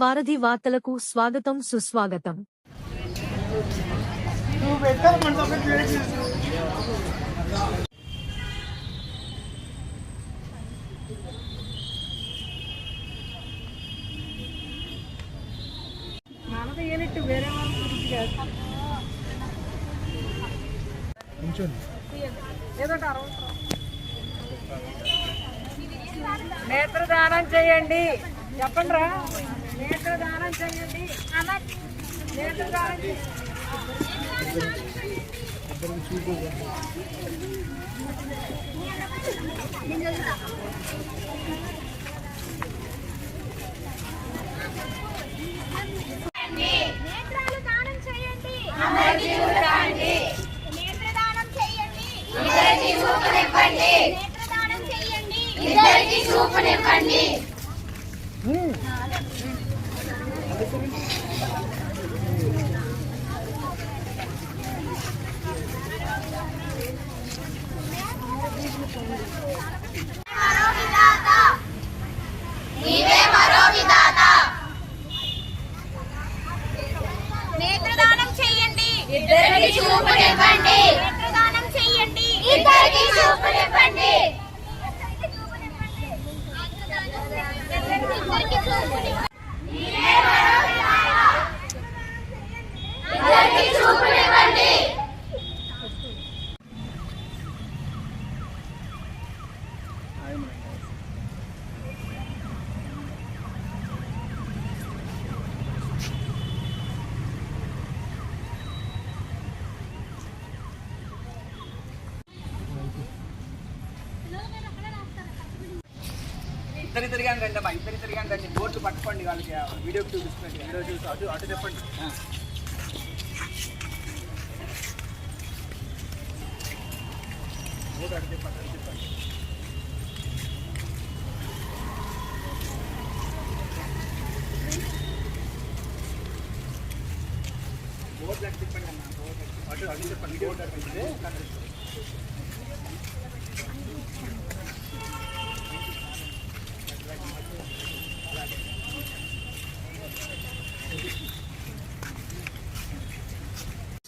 వారధి వార్తలకు స్వాగతం సుస్వాగతం. నేత్రదానం చేయండి. చెప్పండి రా నేత్రదానం చేయండి. నేత్రదానం చేయండి. నేత్రాలు దానం చేయండి. నేత్రదానం చూపునివ్వండి నేత్రదానం చేయండి. ఇద్దరికి చూపునివ్వండి. నేత్రదానం చేయండి. ఇద్దరికి చూపునివ్వండి. నేత్రదానం చేయండి. ఇద్దరికి చూపునివ్వండి ఇద్దరికి చూపునివ్వండి ఇద్దరు తిరిగాను రండి అమ్మా ఇద్దరు తిరిగాను రండి బోర్డు పట్టుకోండి వాళ్ళకి వీడియో చూపిస్తున్నాండి వీడియో చూసి అటు అటు చెప్పండి బోర్డు అటు చెప్పండి అటు చెప్పండి బోర్డు అటు చెప్పండి అన్న బోర్డు అటు అటు చెప్పండి బోర్డు అటు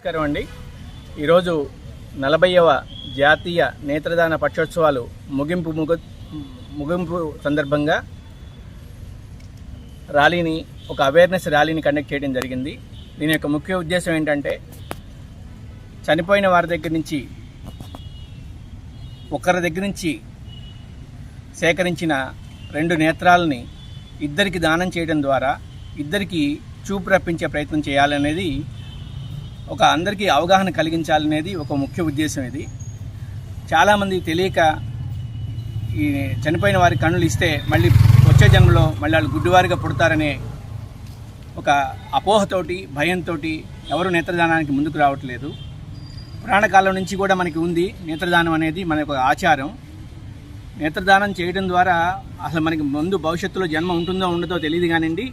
నమస్కారం అండి. ఈరోజు నలభైవ జాతీయ నేత్రదాన పక్షోత్సవాలు ముగింపు ముగ ముగింపు సందర్భంగా ర్యాలీని ఒక అవేర్నెస్ ర్యాలీని కండక్ట్ చేయడం జరిగింది. దీని యొక్క ముఖ్య ఉద్దేశం ఏంటంటే చనిపోయిన వారి దగ్గర నుంచి ఒకరి దగ్గర నుంచి సేకరించిన రెండు నేత్రాలని ఇద్దరికి దానం చేయడం ద్వారా ఇద్దరికి చూపు రప్పించే ప్రయత్నం చేయాలనేది ఒక అందరికీ అవగాహన కలిగించాలనేది ఒక ముఖ్య ఉద్దేశం ఇది. చాలామంది తెలియక ఈ చనిపోయిన వారి కన్నులు ఇస్తే మళ్ళీ వచ్చే జన్మలో మళ్ళీ వాళ్ళు గుడ్డివారిగా పుడతారనే ఒక అపోహతోటి భయంతో ఎవరు నేత్రదానానికి ముందుకు రావట్లేదు. పురాణకాలం నుంచి కూడా మనకి ఉంది నేత్రదానం అనేది మన ఒక ఆచారం. నేత్రదానం చేయడం ద్వారా అసలు మనకి ముందు భవిష్యత్తులో జన్మ ఉంటుందో ఉండదో తెలియదు కానివ్వండి.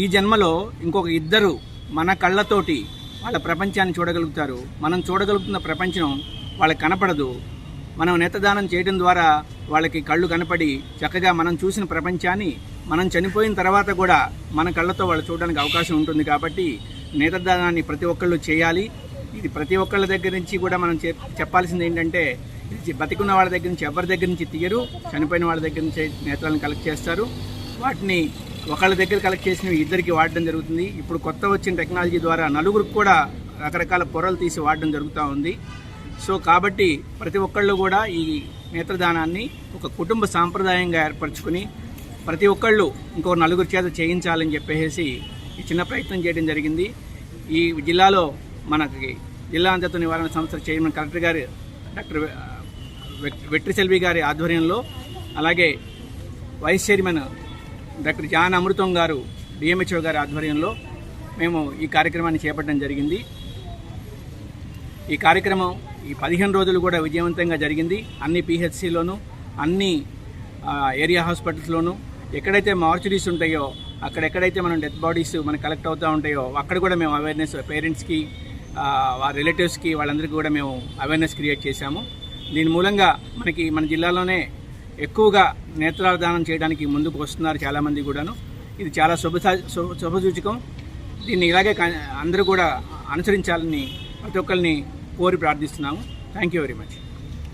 ఈ జన్మలో ఇంకొక ఇద్దరు మన కళ్ళతోటి వాళ్ళ ప్రపంచాన్ని చూడగలుగుతారు. మనం చూడగలుగుతున్న ప్రపంచం వాళ్ళకి కనపడదు. మనం నేతదానం చేయడం ద్వారా వాళ్ళకి కళ్ళు కనపడి చక్కగా మనం చూసిన ప్రపంచాన్ని మనం చనిపోయిన తర్వాత కూడా మన కళ్ళతో వాళ్ళు చూడడానికి అవకాశం ఉంటుంది కాబట్టి నేతదానాన్ని ప్రతి ఒక్కళ్ళు చేయాలి. ఇది ప్రతి ఒక్కళ్ళ దగ్గర నుంచి కూడా మనం చెప్- చెప్పాల్సింది ఏంటంటే ఇది బతికున్న వాళ్ళ దగ్గర నుంచి ఎవరి దగ్గర నుంచి తీయరు చనిపోయిన వాళ్ళ దగ్గర నుంచి నేత్రాలను కలెక్ట్ చేస్తారు. వాటిని ఒకళ్ళ దగ్గర కలెక్ట్ చేసినవి ఇద్దరికి వాడడం జరుగుతుంది. ఇప్పుడు కొత్త వచ్చిన టెక్నాలజీ ద్వారా నలుగురికి కూడా రకరకాల పొరలు తీసి వాడడం జరుగుతూ ఉంది. సో కాబట్టి ప్రతి ఒక్కళ్ళు కూడా ఈ నేత్రదానాన్ని ఒక కుటుంబ సాంప్రదాయంగా ఏర్పరచుకుని ప్రతి ఒక్కళ్ళు ఇంకో నలుగురు చేత చేయించాలని చెప్పేసి ఈ చిన్న ప్రయత్నం చేయడం జరిగింది. ఈ జిల్లాలో మనకి జిల్లా అంతత్వ నివారణ సంస్థ చైర్మన్ కలెక్టర్ గారు డాక్టర్ వెట్- వెట్రి సెల్వి గారి ఆధ్వర్యంలో అలాగే vice chairman doctor John Amrutham గారు డిఎంహెచ్ఓ గారి ఆధ్వర్యంలో మేము ఈ కార్యక్రమాన్ని చేపట్టడం జరిగింది. ఈ కార్యక్రమం ఈ పదిహేను రోజులు కూడా విజయవంతంగా జరిగింది. అన్ని పిహెచ్సిలోనూ అన్ని ఏరియా హాస్పిటల్స్లోనూ ఎక్కడైతే మార్చురీస్ ఉంటాయో అక్కడెక్కడైతే మనం డెత్ బాడీస్ మనకు కలెక్ట్ అవుతూ ఉంటాయో అక్కడ కూడా మేము అవేర్నెస్ పేరెంట్స్కి వారి రిలేటివ్స్కి వాళ్ళందరికీ కూడా మేము అవేర్నెస్ క్రియేట్ చేశాము. దీని మూలంగా మనకి మన జిల్లాలోనే ఎక్కువగా నేత్రదానం చేయడానికి ముందుకు వస్తున్నారు చాలామంది కూడాను. ఇది చాలా శుభ శుభసూచకం. దీన్ని ఇలాగే కా- అందరూ కూడా అనుసరించాలని ప్రతి ఒక్కరిని కోరి ప్రార్థిస్తున్నాము. Thank you very much